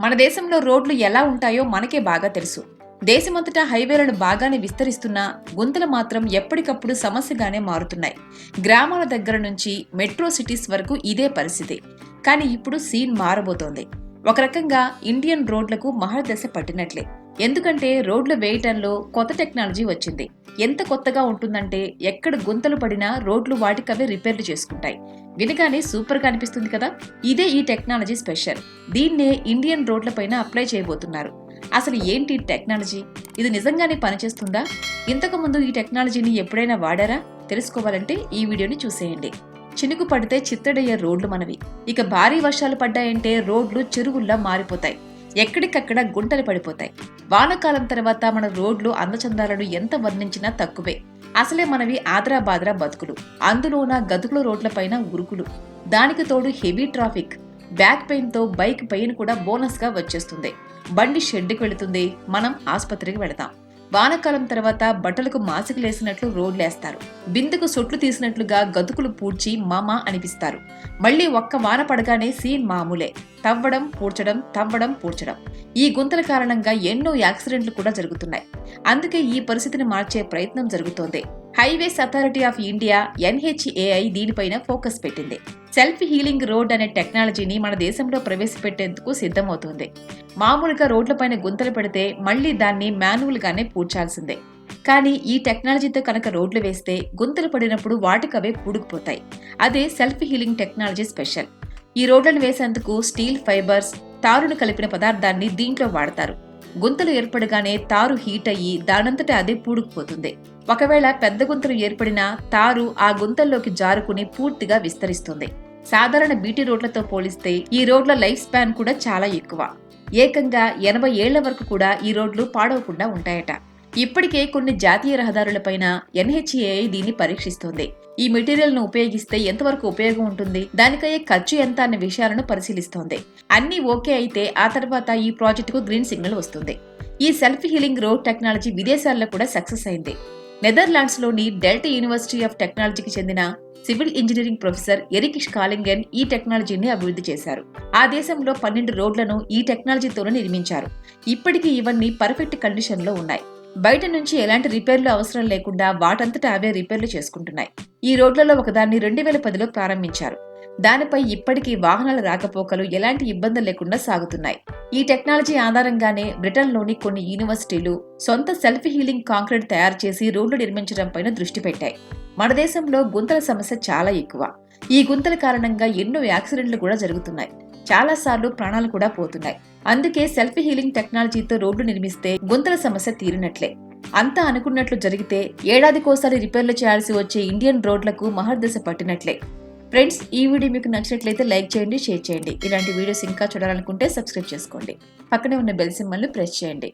మన దేశంలో రోడ్లు ఎలా ఉంటాయో మనకే బాగా తెలుసు. దేశమంతటా హైవేలను బాగానే విస్తరిస్తున్నా గుంతలు మాత్రం ఎప్పటికప్పుడు సమస్యగానే మారుతున్నాయి. గ్రామాల దగ్గర నుంచి మెట్రో సిటీస్ వరకు ఇదే పరిస్థితి. కానీ ఇప్పుడు సీన్ మారబోతోంది. ఒక రకంగా ఇండియన్ రోడ్లకు మహాదశ పట్టినట్లే. ఎందుకంటే రోడ్లు వేయటంలో కొత్త టెక్నాలజీ వచ్చింది. ఎంత కొత్తగా ఉంటుందంటే ఎక్కడ గుంతలు పడినా రోడ్లు వాటికవే రిపేర్లు చేసుకుంటాయి. వినగానే సూపర్గా అనిపిస్తుంది కదా? ఇదే ఈ టెక్నాలజీ స్పెషల్. దీన్నే ఇండియన్ రోడ్లపైన అప్లై చేయబోతున్నారు. అసలు ఏంటి టెక్నాలజీ? ఇది నిజంగానే పనిచేస్తుందా? ఇంతకు ముందు ఈ టెక్నాలజీని ఎప్పుడైనా వాడారా? తెలుసుకోవాలంటే ఈ వీడియోని చూసేయండి. చినుకు పడితే చిత్తడయ్యే రోడ్లు మనవి. ఇక భారీ వర్షాలు పడ్డాయంటే రోడ్లు చెరువుల్లా మారిపోతాయి. ఎక్కడికక్కడ గుంటలు పడిపోతాయి. వానకాలం తర్వాత మన రోడ్లు అందచందాలను ఎంత వర్ణించినా తక్కువే. అసలే మనవి ఆద్రా బాదరా బతుకులు. అందులోన గతుకుల రోడ్లపైన ఉరుకులు. దానికి తోడు హెవీ ట్రాఫిక్. బ్యాక్ పెయిన్తో బైక్ పెయిన్ కూడా బోనస్గా వచ్చేస్తుంది. బండి షెడ్కి వెళుతుంది. మనం ఆసుపత్రికి వెళతాం. వానకాలం తర్వాత బట్టలకు మాసికలేసినట్లు రోడ్లేస్తారు. బిందుకు సొట్లు తీసినట్లుగా గతుకులు పూడ్చి మామ అనిపిస్తారు. మళ్ళీ ఒక్క వాన పడగానే సీన్ మామూలే. తవ్వడం పూడ్చడం తవ్వడం పూడ్చడం. ఈ గుంతల కారణంగా ఎన్నో యాక్సిడెంట్లు కూడా జరుగుతున్నాయి. అందుకే ఈ పరిస్థితిని మార్చే ప్రయత్నం జరుగుతోంది. Highways authority of India NHAI దీనిపైన ఫోకస్ పెట్టింది. సెల్ఫ్ హీలింగ్ రోడ్ అనే టెక్నాలజీని మన దేశంలో ప్రవేశపెట్టేందుకు సిద్ధమవుతుంది. మామూలుగా రోడ్లపైన గుంతలు పెడితే మళ్ళీ దాన్ని మాన్యువల్గానే పూడ్చాల్సిందే. కానీ ఈ టెక్నాలజీతో కనుక రోడ్లు వేస్తే గుంతలు పడినప్పుడు వాటికవే పూడుకుపోతాయి. అదే సెల్ఫ్ హీలింగ్ టెక్నాలజీ స్పెషల్. ఈ రోడ్లను వేసేందుకు స్టీల్ ఫైబర్స్ తారును కలిపిన పదార్థాన్ని దీంట్లో వాడతారు. గుంతలు ఏర్పడగానే తారు హీట్ అయ్యి దానంతట అదే పూడుకుపోతుంది. ఒకవేళ పెద్ద గుంతలు ఏర్పడినా తారు ఆ గుంతల్లోకి జారుకుని పూర్తిగా విస్తరిస్తుంది. సాధారణ బీటీ రోడ్లతో పోలిస్తే ఈ రోడ్ల లైఫ్ స్పాన్ కూడా చాలా ఎక్కువ. ఏకంగా ఎనభై ఏళ్ళ వరకు కూడా ఈ రోడ్లు పాడవకుండా ఉంటాయట. ఇప్పటికే కొన్ని జాతీయ రహదారులపైన ఎన్హెచ్ఏఐ దీన్ని పరీక్షిస్తోంది. ఈ మెటీరియల్ను ఉపయోగిస్తే ఎంతవరకు ఉపయోగం ఉంటుంది? దానికయ్యే ఖర్చు ఎంత అన్న విషయాలను పరిశీలిస్తోంది. అన్ని ఓకే అయితే ఆ తర్వాత ఈ ప్రాజెక్టుకు గ్రీన్ సిగ్నల్ వస్తుంది. ఈ సెల్ఫ్ హీలింగ్ రోడ్ టెక్నాలజీ విదేశాల్లో కూడా సక్సెస్ అయింది. నెదర్లాండ్స్లోని డెల్టా యూనివర్సిటీ ఆఫ్ టెక్నాలజీకి చెందిన సివిల్ ఇంజనీరింగ్ ప్రొఫెసర్ ఎరిక్ కాలింగన్ ఈ టెక్నాలజీని అభివృద్ధి చేశారు. ఆ దేశంలో పన్నెండు రోడ్లను ఈ టెక్నాలజీతోనే నిర్మించారు. ఇప్పటికీ ఇవన్నీ పర్ఫెక్ట్ కండిషన్లో ఉన్నాయి. బయట నుంచి ఎలాంటి రిపేర్లు అవసరం లేకుండా వాటంతటా అవే రిపేర్లు చేసుకుంటున్నాయి. ఈ రోడ్లలో ఒకదాన్ని రెండు వేల పదిలో ప్రారంభించారు. దానిపై ఇప్పటికీ వాహనాల రాకపోకలు ఎలాంటి ఇబ్బందులు లేకుండా సాగుతున్నాయి. ఈ టెక్నాలజీ ఆధారంగానే బ్రిటన్లోని కొన్ని యూనివర్సిటీలు సొంత సెల్ఫ్ హీలింగ్ కాంక్రీట్ తయారు చేసి రోడ్లు నిర్మించడం పైన దృష్టి పెట్టాయి. మన దేశంలో గుంతల సమస్య చాలా ఎక్కువ. ఈ గుంతల కారణంగా ఎన్నో యాక్సిడెంట్లు కూడా జరుగుతున్నాయి. చాలాసార్లు ప్రాణాలు కూడా పోతున్నాయి. అందుకే సెల్ఫ్ హీలింగ్ టెక్నాలజీతో రోడ్లు నిర్మిస్తే గుంతల సమస్య తీరినట్లే. అంతా అనుకున్నట్లు జరిగితే ఏడాదికోసారి రిపేర్లు చేయాల్సి వచ్చే ఇండియన్ రోడ్లకు మహర్దశ పట్టినట్లే. ఫ్రెండ్స్ ఈ వీడియో మీకు నచ్చినట్లయితే లైక్ చేయండి షేర్ చేయండి. ఇలాంటి వీడియోస్ ఇంకా చూడాలనుకుంటే సబ్స్క్రైబ్ చేసుకోండి. పక్కనే ఉన్న బెల్ సింబల్ను ప్రెస్ చేయండి.